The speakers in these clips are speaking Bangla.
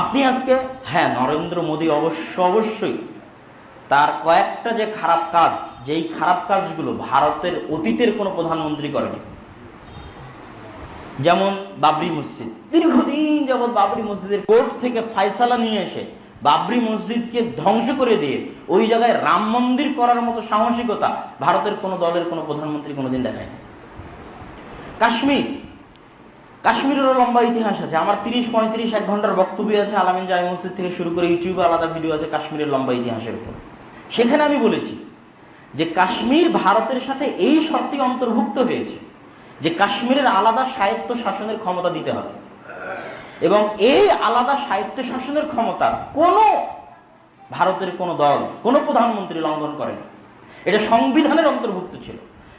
আপনি আজকে হ্যাঁ নরেন্দ্র মোদী অবশ্য, অবশ্যই তার কয়েকটা যে খারাপ কাজ, যেই খারাপ কাজগুলো ভারতের অতীতের কোনো প্রধানমন্ত্রী করেনি, যেমন বাবরি মসজিদ। দীর্ঘদিন যাবৎ বাবরি মসজিদের কোর্ট থেকে ফায়সালা নিয়ে এসে বাবরি মসজিদকে ধ্বংস করে দিয়ে ওই জায়গায় রাম মন্দির করার মতো সাহসিকতা ভারতের কোনো দলের কোনো প্রধানমন্ত্রী কোনোদিন দেখায়নি। কাশ্মীর কাশ্মীরেরও লম্বা ইতিহাস আছে। আমার তিরিশ পঁয়ত্রিশ এক ঘণ্টার বক্তব্য আছে আলামিন জামি মসজিদ থেকে শুরু করে ইউটিউবে আলাদা ভিডিও আছে কাশ্মীরের লম্বা ইতিহাসের উপর। সেখানে আমি বলেছি যে কাশ্মীর ভারতের সাথে এই শর্তে অন্তর্ভুক্ত হয়েছে যে কাশ্মীরের আলাদা স্বায়ত্ত শাসনের ক্ষমতা দিতে হবে। এবং এই আলাদা স্বায়ত্ত শাসনের ক্ষমতা কোনো ভারতের কোনো দল, কোনো প্রধানমন্ত্রী লঙ্ঘন করেনি। এটা সংবিধানের অন্তর্ভুক্ত ছিল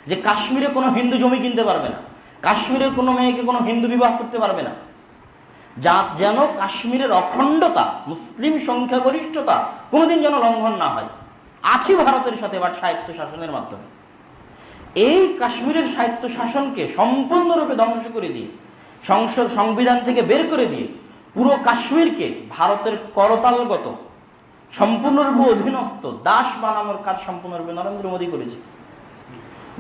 যে কাশ্মীরে কোনো হিন্দু জমি কিনতে পারবে না। কাশ্মীরের কোনো মেয়েকে কোনো হিন্দু বিবাহ করতে পারবে না। যা যেন কাশ্মীরের অখণ্ডতা, মুসলিম সংখ্যাগরিষ্ঠতা কোনোদিন যেন লঙ্ঘন না হয়। আছে ভারতের সাথে বাট স্বায়ত্ত শাসনের মাধ্যমে। এই কাশ্মীরের স্বায়ত্ত শাসনকে সম্পূর্ণরূপে ধ্বংস করে দিয়ে, সংসদ সংবিধান থেকে বের করে দিয়ে পুরো কাশ্মীরকে ভারতের করতালগত, সম্পূর্ণরূপে অধীনস্থ, দাস বানানোর কাজ সম্পূর্ণরূপে নরেন্দ্র মোদী করেছে।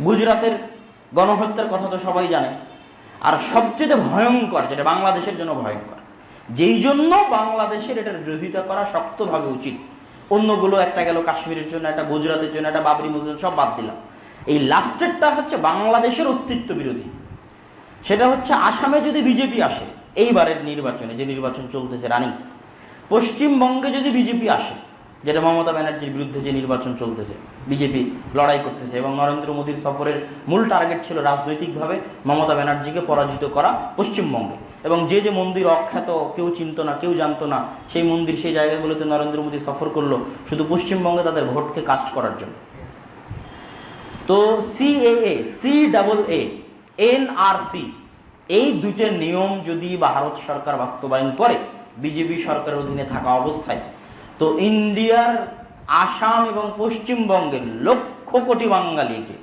গুজরাতের গণহত্যার কথা তো সবাই জানে। আর সবচেয়ে ভয়ঙ্কর, যেটা বাংলাদেশের জন্য ভয়ঙ্কর, যেই জন্য বাংলাদেশের এটার বিরোধিতা করা শক্তভাবে উচিত। অন্যগুলো একটা গেল কাশ্মীরের জন্য, একটা গুজরাটের জন্য, একটা বাবরি মসজিদ সব বাদ দিলাম। এই লাস্টেরটা হচ্ছে বাংলাদেশের অস্তিত্ব বিরোধী। সেটা হচ্ছে আসামে যদি বিজেপি আসে, এইবারের নির্বাচনে যে নির্বাচন চলতেছে রানিং পশ্চিমবঙ্গে যদি বিজেপি আসে যেটা মমতা ব্যানার্জির বিরুদ্ধে যে নির্বাচন চলতেছে, বিজেপি লড়াই করতেছে এবং নরেন্দ্র মোদীর সফরের মূল টার্গেট ছিল রাজনৈতিকভাবে মমতা ব্যানার্জিকে পরাজিত করা পশ্চিমবঙ্গে। এবং যে যে মন্দির অখ্যাত, কেউ চিনত না, কেউ জানতো না, সেই মন্দির, সেই জায়গাগুলোতে নরেন্দ্র মোদী সফর করল শুধু পশ্চিমবঙ্গে তাদের ভোটকে কাস্ট করার জন্য। তো CAA C double A NRC এই দুইটা নিয়ম যদি ভারত সরকার বাস্তবায়ন করে, বিজেপি সরকারের অধীনে থাকা অবস্থায় তো ইন্ডিয়ার আসাম এবং পশ্চিমবঙ্গের লক্ষ কোটি বাঙালিকে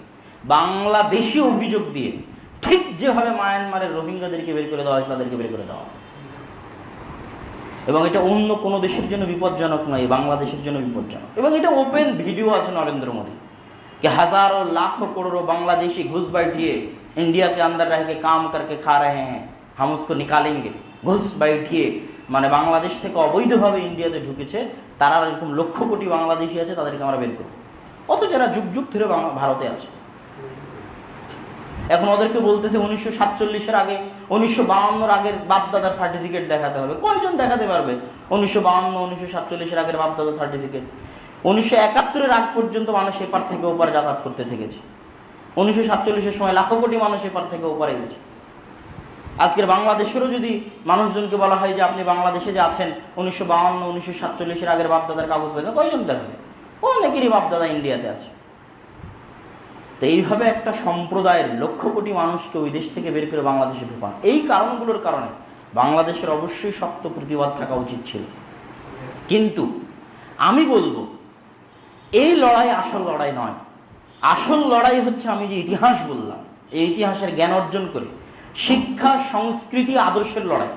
বাংলাদেশি অভিযোগ দিয়ে ঠিক যেভাবে মায়ানমারের রোহিঙ্গাদেরকে বের করে দেওয়া হয়েছে তাদেরকে বের করে দেওয়া হবে। এবং এটা অন্য কোনো দেশের জন্য বিপজ্জনক নয় বাংলাদেশের জন্য বিপজ্জনক এবং এটা ওপেন ভিডিও আছে নরেন্দ্র মোদী कि हजारों लाखों करोड़ों बांग्लादेशी घुस बैठिए इंडिया के अंदर रह के काम करके खा रहे हैं हम उसको निकालेंगे ঘুষ बैठिए মানে বাংলাদেশ থেকে অবৈধভাবে ইন্ডিয়াতে ঢুকেছে, তারা এরকম লক্ষ কোটি বাংলাদেশি আছে, তাদেরকে আমরা বের করব। অথচ যারা যুগ যুগ ধরে ভারতে আছে। এখন ওদেরকে বলতেছে উনিশশো সাতচল্লিশের আগে, উনিশশো বাহান্নর আগের বাপদাদার সার্টিফিকেট দেখাতে হবে। কয়জন দেখাতে পারবে? উনিশশো বাহান্ন উনিশশো সাতচল্লিশের আগের বাপদাদার সার্টিফিকেট উনিশশো একাত্তরের আগ পর্যন্ত মানুষ এপার থেকে ওপার যাতায়াত করতে থেকেছে। উনিশশো সাতচল্লিশের সময় লাখো কোটি মানুষ এপার থেকে ওপারে গেছে। আজকের বাংলাদেশেরও যদি মানুষজনকে বলা হয় যে আপনি বাংলাদেশে যে আছেন, উনিশশো বাহান্ন উনিশশো সাতচল্লিশের আগের বাপদাদার কাগজ পেতেন কয়জন দেখাবে অনেকেরই বাপদাদা ইন্ডিয়াতে আছে। তো এইভাবে একটা সম্প্রদায়ের লক্ষ কোটি মানুষকে ওই দেশ থেকে বের করে বাংলাদেশে ঢুকানো। এই কারণগুলোর কারণে বাংলাদেশের অবশ্যই শক্ত প্রতিবাদ থাকা উচিত ছিল। কিন্তু আমি বলব, এই লড়াই আসল লড়াই নয়। আসল লড়াই হচ্ছে আমি যে ইতিহাস বললাম, এই ইতিহাসের জ্ঞান অর্জন করে শিক্ষা, সংস্কৃতি, আদর্শের লড়াই।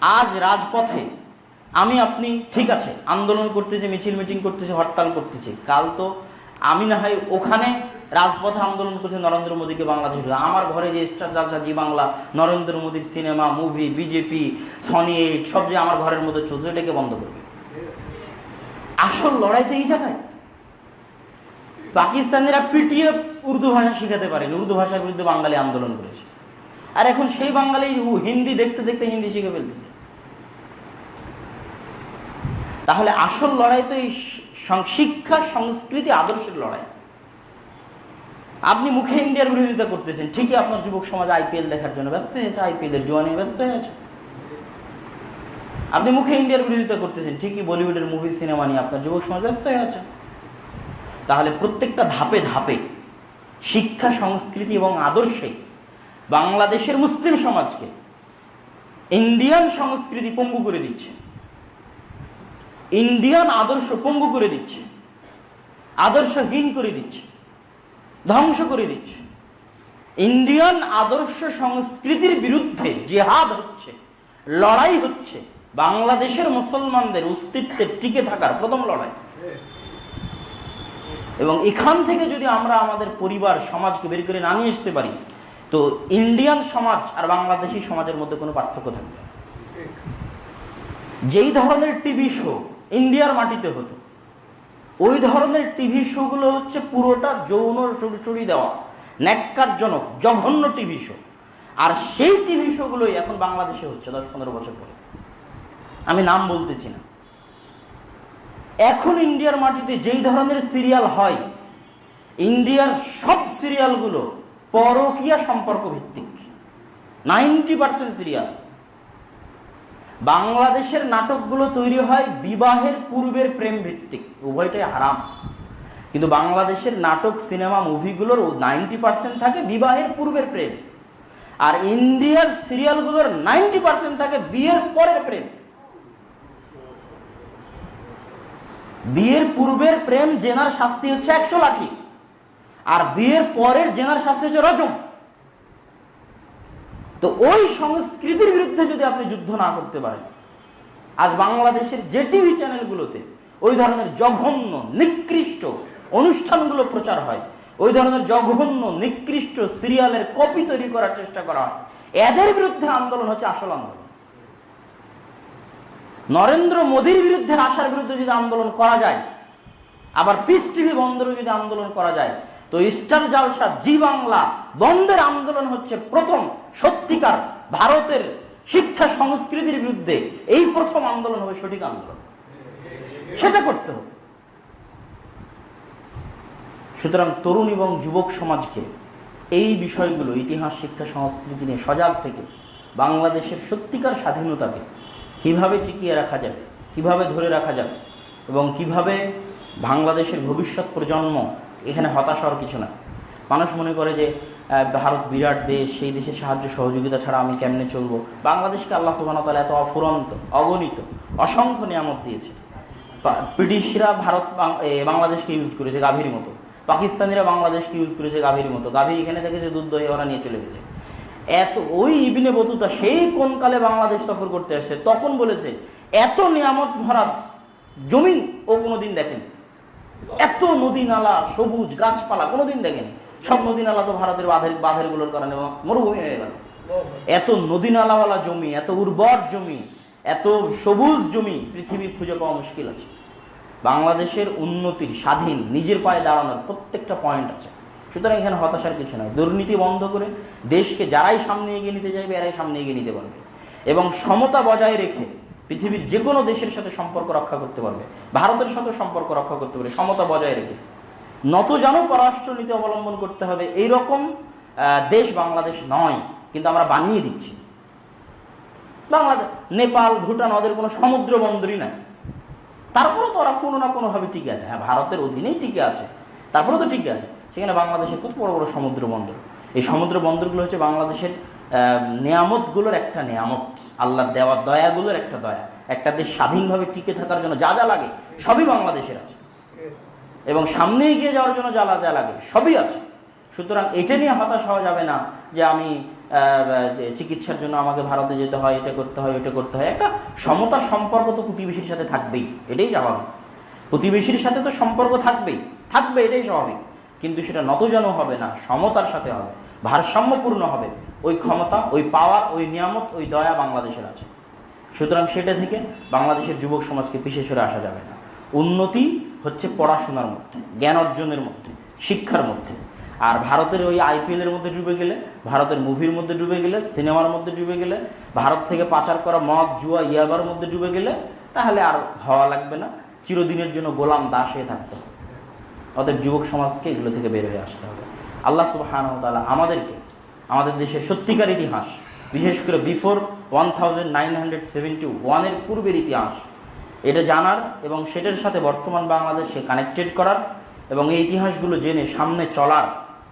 আজ রাজপথে আমি, আপনি ঠিক আছে, আন্দোলন করতেছি, মিছিল, মিটিং করতেছি, হরতাল করতেছি। কাল তো আমি না হয় ওখানে রাজপথে আন্দোলন করছে, নরেন্দ্র মোদীকে বাংলাদেশ। আমার ঘরে যে স্টার জলসা জি বাংলা নরেন্দ্র মোদীর cinema movie BJP Sony eight সব যে আমার ঘরের মধ্যে চলছে এটাকে বন্ধ করবে? আসল লড়াই তো এই জায়গায়। পাকিস্তানিরা পিটিয়ে উর্দু ভাষা শিখাতে পারেনি। উর্দু ভাষার বিরুদ্ধে বাঙালি আন্দোলন করেছে। আর এখন সেই বাঙালি হিন্দি দেখতে দেখতে হিন্দি শিখে ফেলতেছে। তাহলে আসল লড়াই তো এই শিক্ষা, সংস্কৃতি, আদর্শের লড়াই। আপনি মুখে ইন্ডিয়ার বিরোধিতা করতেছেন, ঠিকই আপনার যুবক সমাজ আইপিএল দেখার জন্য ব্যস্ত হয়েছে আইপিএল এর জোয়ানে ব্যস্ত হয়ে আছে আপনি মুখে ইন্ডিয়ার বিরোধিতা করতেছেন, ঠিকই বলিউডের মুভি, সিনেমা নিয়ে আপনার যুবক সমাজ ব্যস্ত হয়ে আছে তাহলে প্রত্যেকটা ধাপে ধাপে শিক্ষা, সংস্কৃতি এবং আদর্শে বাংলাদেশের মুসলিম সমাজকে ইন্ডিয়ান সংস্কৃতি পঙ্গু করে দিচ্ছে। ইন্ডিয়ান আদর্শ পঙ্গু করে দিচ্ছে। আদর্শহীন করে দিচ্ছে। ধ্বংস করে দিচ্ছে। ইন্ডিয়ান আদর্শ সংস্কৃতির বিরুদ্ধে জেহাদ হচ্ছে, লড়াই হচ্ছে, বাংলাদেশের মুসলমানদের অস্তিত্বের টিকে থাকার প্রথম লড়াই। এবং এখান থেকে যদি আমরা আমাদের পরিবার, সমাজকে বের করে না নিয়ে আসতে পারি তো ইন্ডিয়ান সমাজ আর বাংলাদেশি সমাজের মধ্যে কোনো পার্থক্য থাকবে। যেই ধরনের টিভি শো ইন্ডিয়ার মাটিতে হতো, ওই ধরনের টিভি শোগুলো হচ্ছে পুরোটা যৌন চুরি দেওয়া, ন্যাক্কারজনক, জঘন্য টিভি শো। আর সেই টিভি শোগুলোই এখন বাংলাদেশে হচ্ছে দশ পনেরো বছর পরে। আমি নাম বলতেছি না। এখন ইন্ডিয়ার মাটিতে যেই ধরনের সিরিয়াল হয়, ইন্ডিয়ার সব সিরিয়ালগুলো পরকীয়া সম্পর্ক ভিত্তিক। নাইনটি পার্সেন্ট সিরিয়াল বাংলাদেশের নাটকগুলো তৈরি হয় বিবাহের পূর্বের প্রেম ভিত্তিক। উভয়টাই হারাম। কিন্তু বাংলাদেশের নাটক, সিনেমা, মুভিগুলোর নাইনটি পার্সেন্ট থাকে বিবাহের পূর্বের প্রেম। আর ইন্ডিয়ার সিরিয়ালগুলোর নাইনটি পার্সেন্ট থাকে বিয়ের পরের প্রেম। বিয়ের পূর্বের প্রেম জেনার শাস্তি হচ্ছে একশো লাঠি। আর বিয়ের পরের জেনার শাস্তি হচ্ছে রজম। তো ওই সংস্কৃতির বিরুদ্ধে যদি আপনি যুদ্ধ না করতে পারেন, আজ বাংলাদেশের যে টিভি চ্যানেলগুলোতে ওই ধরনের জঘন্য, নিকৃষ্ট অনুষ্ঠানগুলো প্রচার হয়, ওই ধরনের জঘন্য, নিকৃষ্ট সিরিয়ালের কপি তৈরি করার চেষ্টা করা হয়, এদের বিরুদ্ধে আন্দোলন হচ্ছে আসল আন্দোলন। নরেন্দ্র মোদীর বিরুদ্ধে আসার বিরুদ্ধে যদি আন্দোলন করা যায়, আবার পিস টিভি বন্ধেরও যদি আন্দোলন করা যায় তো স্টার জালসা, জি বাংলা বন্ধের আন্দোলন হচ্ছে প্রথম সত্যিকার ভারতের শিক্ষা সংস্কৃতির বিরুদ্ধে। এই প্রথম আন্দোলন হবে সঠিক আন্দোলন। সেটা করতে হবে। সুতরাং তরুণ এবং যুবক সমাজকে এই বিষয়গুলো, ইতিহাস, শিক্ষা, সংস্কৃতি নিয়ে সজাগ থেকে বাংলাদেশের সত্যিকার স্বাধীনতাকে কীভাবে টিকিয়ে রাখা যাবে, কীভাবে ধরে রাখা যাবে এবং কীভাবে বাংলাদেশের ভবিষ্যৎ প্রজন্ম এখানে হতাশ হওয়ার কিছু না। মানুষ মনে করে যে ভারত বিরাট দেশ, সেই দেশের সাহায্য সহযোগিতা ছাড়া আমি কেমনে চলবো? বাংলাদেশকে আল্লাহ সুবাহতালা এত অফুরন্ত, অগণিত, অসংখ্য নিয়ামত দিয়েছে। ব্রিটিশরা ভারত বাংলাদেশকে ইউজ করেছে গাভীর মতো। পাকিস্তানিরা বাংলাদেশকে ইউজ করেছে গাভীর মতো। গাভী এখানে থেকে যে দুধ, দই ওরা নিয়ে চলে গেছে। এত, ওই ইবিনে বতুতা সেই কোন কালে বাংলাদেশ সফর করতে আসছে? তখন বলেছে, এত নিয়ামত ভরা জমিন ও কোনো দিন দেখেনি। এত নদী নালা, সবুজ গাছপালা, কোনোদিন দেখেনি? সব নদী নালা তো ভারতের বাঁধের বাঁধেরগুলোর কারণে মরুভূমি হয়ে গেল। এত নদী নালাওয়ালা জমি, এত উর্বর জমি, এত সবুজ জমি পৃথিবী খুঁজে পাওয়া মুশকিল আছে। বাংলাদেশের উন্নতির স্বাধীন, নিজের পায়ে দাঁড়ানোর প্রত্যেকটা পয়েন্ট আছে। সুতরাং এখানে হতাশার কিছু নয় দুর্নীতি বন্ধ করে দেশকে যারাই সামনে এগিয়ে নিতে চাইবে, এরাই সামনে এগিয়ে নিতে পারবে। এবং সমতা বজায় রেখে পৃথিবীর যে কোনো দেশের সাথে সম্পর্ক রক্ষা করতে পারবে। ভারতের সাথে সম্পর্ক রক্ষা করতে পারবে, সমতা বজায় রেখে। নত জানো পররাষ্ট্রনীতি অবলম্বন করতে হবে এই রকম দেশ বাংলাদেশ নয়, কিন্তু আমরা বানিয়ে দিচ্ছি। বাংলাদেশ নেপাল, ভুটান ওদের কোনো সমুদ্র বন্দরই নাই। তারপরেও তো ওরা কোনো না কোনোভাবে টিকে আছে। হ্যাঁ ভারতের অধীনেই টিকে আছে। তারপরেও তো টিকে আছে। সেখানে বাংলাদেশে খুব বড় বড় সমুদ্র বন্দর। এই সমুদ্র বন্দরগুলো হচ্ছে বাংলাদেশের নেয়ামতগুলোর একটা নেয়ামত, আল্লাহর দেওয়া দয়াগুলোর একটা দয়া, একটা দেশ স্বাধীনভাবে টিকে থাকার জন্য যা যা লাগে, সবই বাংলাদেশের আছে। এবং সামনে এগিয়ে যাওয়ার জন্য যা যা লাগে, সবই আছে। সুতরাং এটা নিয়ে হতাশ হওয়া যাবে না যে আমি চিকিৎসার জন্য আমাকে ভারতে যেতে হয়, এটা করতে হয় এটা করতে হয়। একটা সমতার সম্পর্ক তো প্রতিবেশীর সাথে থাকবেই, এটাই স্বাভাবিক। প্রতিবেশীর সাথে তো সম্পর্ক থাকবেই, থাকবে, এটাই স্বাভাবিক। কিন্তু সেটা নতজন হবে না, সমতার সাথে হবে। ভারসাম্যপূর্ণ হবে। ওই ক্ষমতা, ওই পাওয়ার ওই নিয়ামত, ওই দয়া বাংলাদেশের আছে। সুতরাং সেটা থেকে বাংলাদেশের যুবক সমাজকে পিছিয়ে সরে আসা যাবে না। উন্নতি হচ্ছে পড়াশোনার মধ্যে, জ্ঞান অর্জনের মধ্যে, শিক্ষার মধ্যে। আর ভারতের ওই আইপিএলের মধ্যে ডুবে গেলে, ভারতের মুভির মধ্যে ডুবে গেলে সিনেমার মধ্যে ডুবে গেলে, ভারত থেকে পাচার করা মদ, জুয়া, ইয়াবার মধ্যে ডুবে গেলে, তাহলে আর হওয়া লাগবে না। চিরদিনের জন্য গোলাম দাস হয়ে থাকতে হবে। অতএব যুবক সমাজকে এগুলো থেকে বের হয়ে আসতে হবে। আল্লাহ সুবাহানহ তাআলা আমাদেরকে, আমাদের দেশের সত্যিকার ইতিহাস, বিশেষ করে before one thousand nine hundred seventy ওয়ানের পূর্বের ইতিহাস, এটা জানার এবং সেটার সাথে বর্তমান বাংলাদেশকে কানেক্টেড করার এবং এই ইতিহাসগুলো জেনে সামনে চলার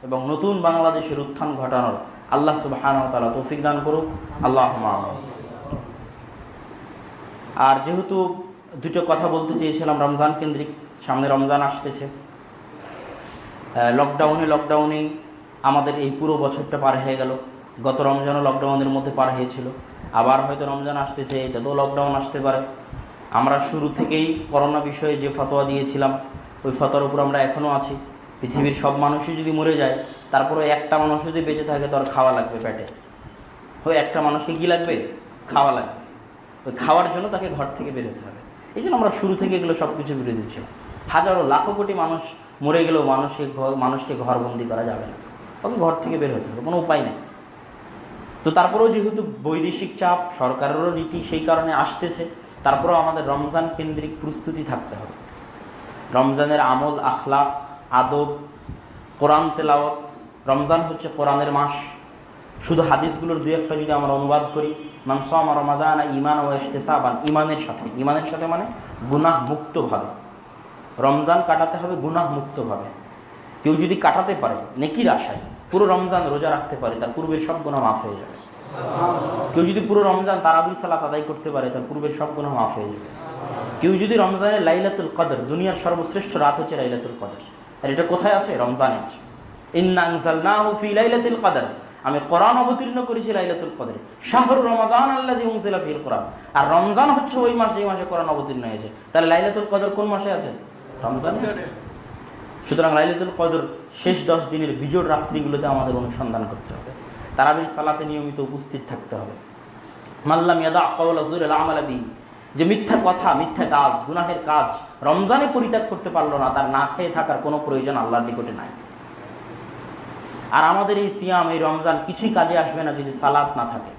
এবং নতুন বাংলাদেশের উত্থান ঘটানোর আল্লাহ সুবাহানহ তাআলা তৌফিক দান করুক আল্লাহ। আর যেহেতু দুটো কথা বলতে চেয়েছিলাম, রমজান কেন্দ্রিক সামনে রমজান আসতেছে লকডাউনে লকডাউনেই আমাদের এই পুরো বছরটা পার হয়ে গেল। গত রমজানও লকডাউনের মধ্যে পার হয়েছিল। আবার হয়তো রমজান আসতেছে এটাতেও লকডাউন আসতে পারে। আমরা শুরু থেকেই করোনা বিষয়ে যে ফতোয়া দিয়েছিলাম, ওই ফতোয়ার উপর আমরা এখনও আছি। পৃথিবীর সব মানুষই যদি মরে যায় তারপরে একটা মানুষ যদি বেঁচে থাকে, তো আর খাওয়া লাগবে পেটে। ওই একটা মানুষকে কী লাগবে? খাওয়া লাগবে। ওই খাওয়ার জন্য তাকে ঘর থেকে বেরোতে হবে। এই জন্য আমরা শুরু থেকে এগুলো সব কিছু বিরোধী ছিলাম। হাজারো, লাখো কোটি মানুষ মরে গেলেও মানুষকে ঘর, মানুষকে ঘরবন্দি করা যাবে না। ওকে ঘর থেকে বের হতে হবে, কোনো উপায় নেই। তো তারপরেও যেহেতু বৈদেশিক চাপ, সরকারেরও নীতি সেই কারণে আসতেছে, তারপরেও আমাদের রমজান কেন্দ্রিক প্রস্তুতি থাকতে হবে। রমজানের আমল, আখলাক, আদব, কোরআন তেলাওয়াত, রমজান হচ্ছে কোরআনের মাস। শুধু হাদিসগুলোর দু একটা যদি আমরা অনুবাদ করি মানসাম রমাদান ইমান ও এহতেসাবান ইমানের সাথে। ইমানের সাথে মানে গুনাহ মুক্তভাবে রমজান কাটাতে হবে গুনাহ মুক্তভাবে কেউ যদি কাটাতে পারে, নেকির আশায়, পুরো রমজান রোজা রাখতে পারে, তার পূর্বের সব গুণা মাফ হয়ে যাবে। কেউ যদি পুরো রমজান তারাবি সালাত আদায় করতে পারে, তার পূর্বের সব গুণা মাফ হয়ে যাবে। কেউ যদি রমজানের লাইলাতুল কদর, দুনিয়ার সর্বশ্রেষ্ঠ রাত হচ্ছে লাইলাতুল কদর। আর এটা কোথায় আছে? রমজানে আছে। ফি লাইলাতুল কদর। আমি কোরআন অবতীর্ণ করেছি লাইলাতুল কদরে। শাহরু রমাদান উনজিলা ফিল কোরআন। আর রমজান হচ্ছে ওই মাস, যেই মাসে কোরআন অবতীর্ণ হয়েছে। তাহলে লাইলাতুল কদর কোন মাসে আছে? সুতরাং লাইলাতুল কদর শেষ দশ দিনের বিজোড় রাত্রিগুলোতে আমাদের অনুসন্ধান করতে হবে। তারাবির সালাতে নিয়মিত উপস্থিত থাকতে হবে। মাল্লাম ইয়াদা কওলা জুরুল আমালা বিহি। যে মিথ্যা কথা, মিথ্যা কাজ, গুনাহের কাজ রমজানে পরিত্যাগ করতে পারল না, তার না খেয়ে থাকার কোনো প্রয়োজন আল্লাহর নিকটে নাই। আর আমাদের এই সিয়াম, এই রমজান কিছুই কাজে আসবে না যদি সালাত না থাকে।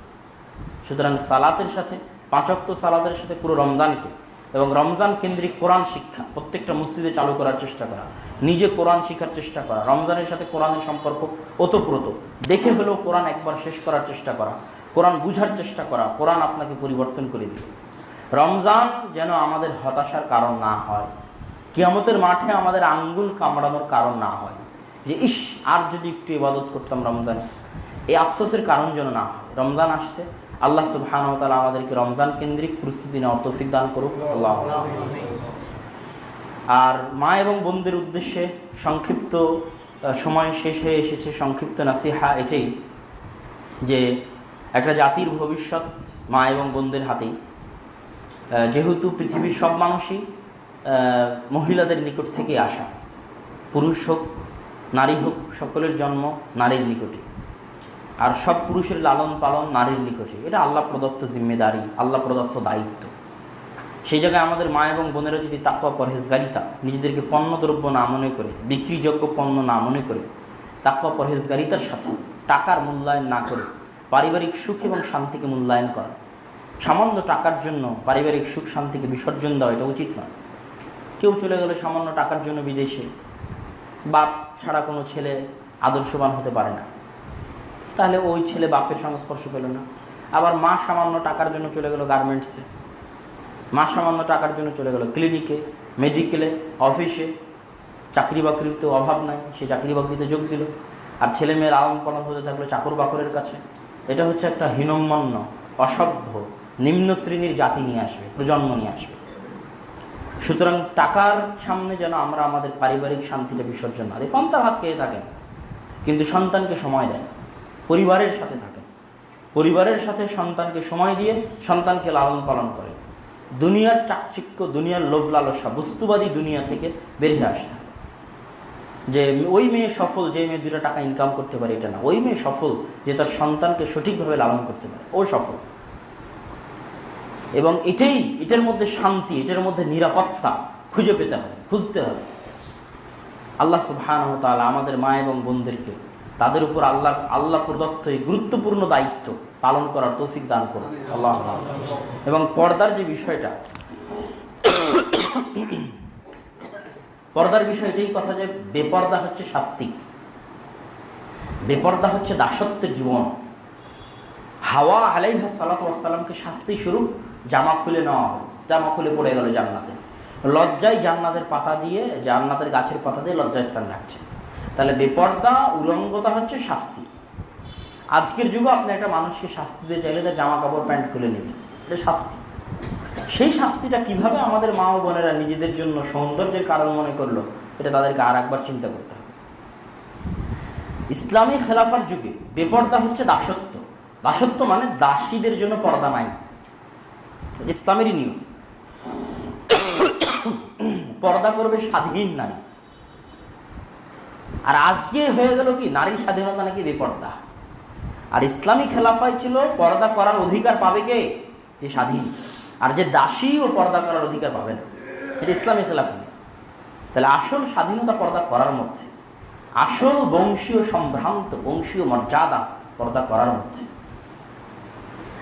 সুতরাং সালাতের সাথে পাঁচক্ত সালাতের সাথে পুরো রমজানকে এবং রমজান কেন্দ্রিক কোরআন শিক্ষা, প্রত্যেকটা মসজিদে চালু করার চেষ্টা করা, নিজে কোরআন শিখার চেষ্টা করা, রমজানের সাথে কোরআনের সম্পর্ক ওতপ্রোত, দেখে হলেও কোরআন একবার শেষ করার চেষ্টা করা, কোরআন বুঝার চেষ্টা করা, কোরআন আপনাকে পরিবর্তন করে দিবে। রমজান যেন আমাদের হতাশার কারণ না হয়, কিয়ামতের মাঠে আমাদের আঙ্গুল কামড়ানোর কারণ না হয়, যে ইস, আর যদি একটু ইবাদত করতাম রমজানে, এই আফসোসের কারণ যেন না হয়। রমজান আসছে আল্লাহ সুবহানাহু ওয়া তাআলা আমাদেরকে রমজান কেন্দ্রিক প্রস্তুতি নেওয়ার তৌফিক দান করুক। আল্লাহ আর মা এবং বোনদের উদ্দেশ্যে সংক্ষিপ্ত সময় শেষ হয়ে এসেছে, সংক্ষিপ্ত নাসিহা এটাই যে একটা জাতির ভবিষ্যৎ মা এবং বোনদের হাতেই। যেহেতু পৃথিবীর সব মানুষই মহিলাদের নিকট থেকে আসা। পুরুষ হোক, নারী হোক, সকলের জন্ম নারীর নিকটে। আর সব পুরুষের লালন পালন নারীর নিকটে। এটা আল্লাহ প্রদত্ত জিম্মেদারি, আল্লাহ প্রদত্ত দায়িত্ব। সেই জায়গায় আমাদের মা এবং বোনেরা যদি তাকুয়া পরহেজগারিতা, নিজেদেরকে পণ্যদ্রব্য না মনে করে, বিক্রিযোগ্য পণ্য না মনে করে তাকুয়া পরহেজগারিতার সাথে টাকার মূল্যায়ন না করে, পারিবারিক সুখ এবং শান্তিকে মূল্যায়ন করা, সামান্য টাকার জন্য পারিবারিক সুখ, শান্তিকে বিসর্জন দেওয়া, এটা উচিত নয়। কেউ চলে গেলে সামান্য টাকার জন্য বিদেশে বাপ ছাড়া কোনো ছেলে আদর্শবান হতে পারে না। তাহলে ওই ছেলে বাপের সংস্পর্শ পেল না। আবার মা সামান্য টাকার জন্য চলে গেল গার্মেন্টসে মা সামান্য টাকার জন্য চলে গেল ক্লিনিকে মেডিকেলে অফিসে চাকরি বাকরির তো অভাব নাই, সে চাকরি বাকরিতে যোগ দিল। আর ছেলে মেয়ের আলম পালন হতে থাকল চাকর বাকরের কাছে। এটা হচ্ছে একটা হীনম্মন্য অসভ্য, নিম্ন শ্রেণির জাতি নিয়ে আসবে, প্রজন্ম নিয়ে আসবে। সুতরাং টাকার সামনে যেন আমরা আমাদের পারিবারিক শান্তিটা বিসর্জন না দিই। পন্থা ভাত খেয়ে থাকেন, কিন্তু সন্তানকে সময় দেন। পরিবারের সাথে থাকেন পরিবারের সাথে সন্তানকে সময় দিয়ে সন্তানকে লালন পালন করেন দুনিয়ার চাকচিক্য, দুনিয়ার লোভ লালসা, বস্তুবাদী দুনিয়া থেকে বেরিয়ে আসতে যে ওই মেয়ে সফল, যে মেয়ে দুটা টাকা ইনকাম করতে পারে, এটা না। ওই মেয়ে সফল যে তার সন্তানকে সঠিকভাবে লালন করতে পারে। ও সফল। এবং এটাই, এটার মধ্যে শান্তি, এটার মধ্যে নিরাপত্তা খুঁজে পেতে হবে, খুঁজতে হবে। আল্লাহ তাআলা আমাদের মা এবং বোনদেরকে তাদের উপর আল্লাহ আল্লাহ প্রদত্ত এই গুরুত্বপূর্ণ দায়িত্ব পালন করার তৌফিক দান করুন। আল্লাহ এবং পর্দার যে বিষয়টা, পর্দার বিষয় এটাই কথা যে বেপর্দা হচ্ছে শাস্তি। বেপর্দা হচ্ছে দাসত্বের জীবন। হাওয়া আলাইহা সালাত ওয়াসালামকে শাস্তি স্বরূপ জামা খুলে নেওয়া হলো, জামা খুলে পড়ে গেল জান্নাতে। লজ্জায় জান্নাতের পাতা দিয়ে, জান্নাতের গাছের পাতা দিয়ে লজ্জায় স্থান রাখছে। তাহলে বেপর্দা উলঙ্গতা হচ্ছে শাস্তি। আজকের যুগে আপনি একটা মানুষকে শাস্তি দিয়ে চাইলে তার জামা কাপড় প্যান্ট খুলে নেবেন। এটা শাস্তি। সেই শাস্তিটা কীভাবে আমাদের মা ও বোনেরা নিজেদের জন্য সৌন্দর্যের কারণ মনে করল, এটা তাদেরকে আর একবার চিন্তা করতে হবে। ইসলামী খেলাফার যুগে বেপর্দা হচ্ছে দাসত্ব। দাসত্ব মানে দাসীদের জন্য পর্দা নাই। ইসলামেরই নিয়ম। পর্দা করবে স্বাধীন নারী। আর আজকে হয়ে গেল কি? নারীর স্বাধীনতা নাকি বেপর্দা। আর ইসলামী খেলাফায় ছিল, পর্দা করার অধিকার পাবে কে? যে স্বাধীন। আর যে দাসী ও পর্দা করার অধিকার পাবে না। এটা ইসলামী খেলাফা। তাহলে আসল স্বাধীনতা পর্দা করার মধ্যে, আসল বংশীয় সম্ভ্রান্ত, বংশীয় মর্যাদা পর্দা করার মধ্যে।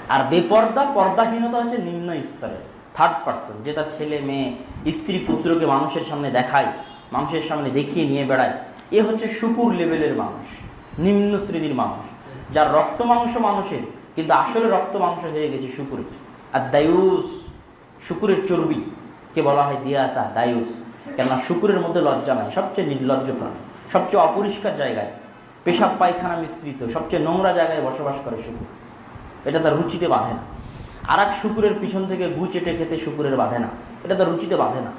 আর বেপর্দা, পর্দাহীনতা হচ্ছে নিম্ন স্তরের থার্ড পার্সন যে তার ছেলে, মেয়ে, স্ত্রী, পুত্রকে মানুষের সামনে দেখায়, মানুষের সামনে দেখিয়ে নিয়ে বেড়ায়। এ হচ্ছে শুকুর লেভেলের মানুষ, নিম্ন শ্রেণির মানুষ। যার রক্ত মাংস মানুষের, কিন্তু আসলে রক্ত মাংস হয়ে গেছে শুকুরের। আর দায়ুস, শুকুরের চর্বি, কে বলা হয় দিয়াতা, দায়ুস। কেননা শুকুরের মধ্যে লজ্জা নাই, সবচেয়ে নির্লজ্জ প্রাণী, সবচেয়ে অপরিষ্কার জায়গায়। পেশাব পায়খানা মিশ্রিত, সবচেয়ে নোংরা জায়গায় বসবাস করে শুকুর। এটা তার রুচিতে বাঁধে না। আর এক শুকুরের পিছন থেকে গু চেটে খেতে শুকুরের বাঁধে না। এটা তার রুচিতে বাঁধে না।